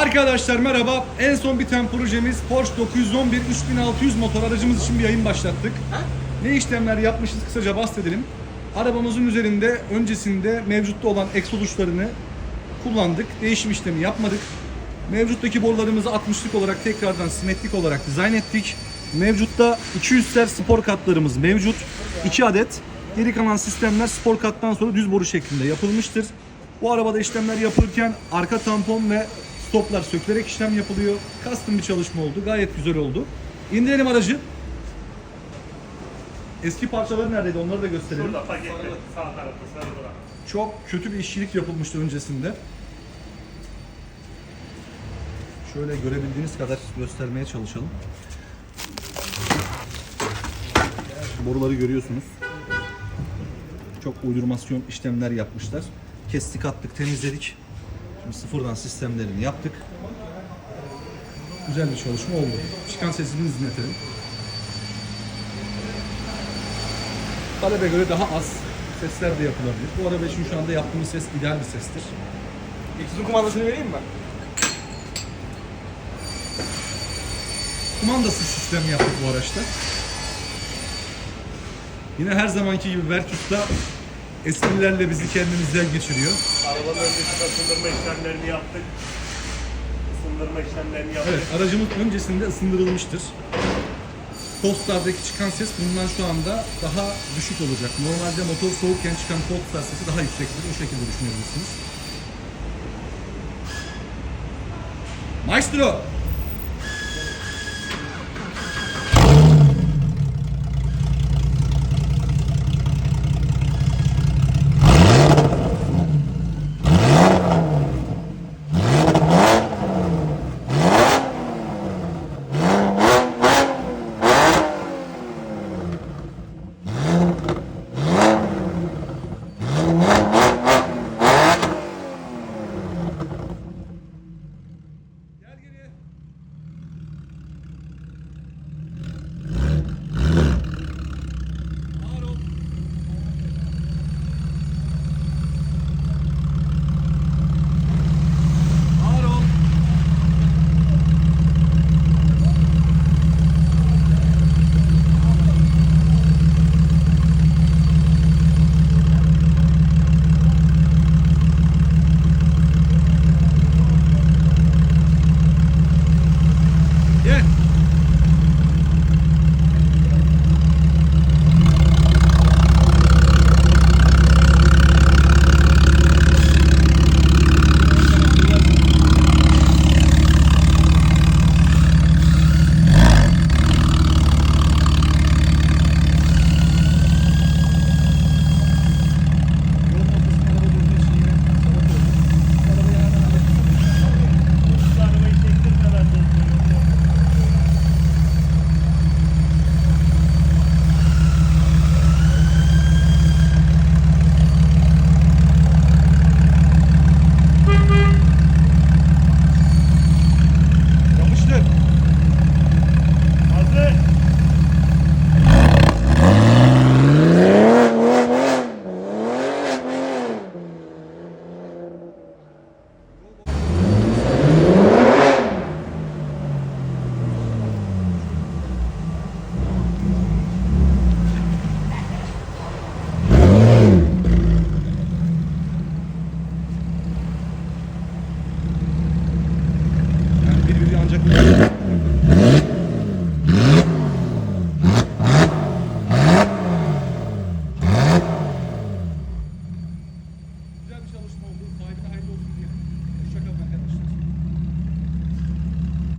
Arkadaşlar merhaba. En son biten projemiz Porsche 911 3600 motor aracımız için bir yayın başlattık. Ne işlemler yapmışız kısaca bahsedelim. Arabamızın üzerinde öncesinde mevcutta olan egzoz uçlarını kullandık. Değişim işlemi yapmadık. Mevcuttaki borularımızı 60'lık olarak tekrardan simetrik olarak dizayn ettik. Mevcutta 200 ser spor katlarımız mevcut. 2 adet. Geri kalan sistemler spor kattan sonra düz boru şeklinde yapılmıştır. Bu arabada işlemler yapılırken arka tampon ve stoplar sökülerek işlem yapılıyor. Custom bir çalışma oldu. Gayet güzel oldu. İndirelim aracı. Eski parçaları neredeydi onları da gösterelim. Şurada pakette sağ tarafta sarı duran. Çok kötü bir işçilik yapılmıştı öncesinde. Şöyle görebildiğiniz kadar göstermeye çalışalım. Boruları görüyorsunuz. Çok uydurmasyon işlemler yapmışlar. Kestik attık temizledik. Şimdi sıfırdan sistemlerini yaptık. Güzel bir çalışma oldu. Çıkan sesini dinletelim. Talebe göre daha az sesler de yapılabilir. Bu araba için şu anda yaptığımız ses ideal bir sestir. Egzozun kumandasını vereyim mi? Kumandasız sistem yaptık bu araçta. Yine her zamanki gibi Vertus'ta esprilerle bizi kendimizden geçiriyor. Arabanın öncesinde ısındırma işlemlerini yaptık. Isındırma işlemlerini yaptık. Evet, aracımız öncesinde ısındırılmıştır. Postlardaki çıkan ses bundan şu anda daha düşük olacak. Normalde motor soğukken çıkan Polestar sesi daha yüksektir. O şekilde düşünebilirsiniz. Maestro! Yeah. ancak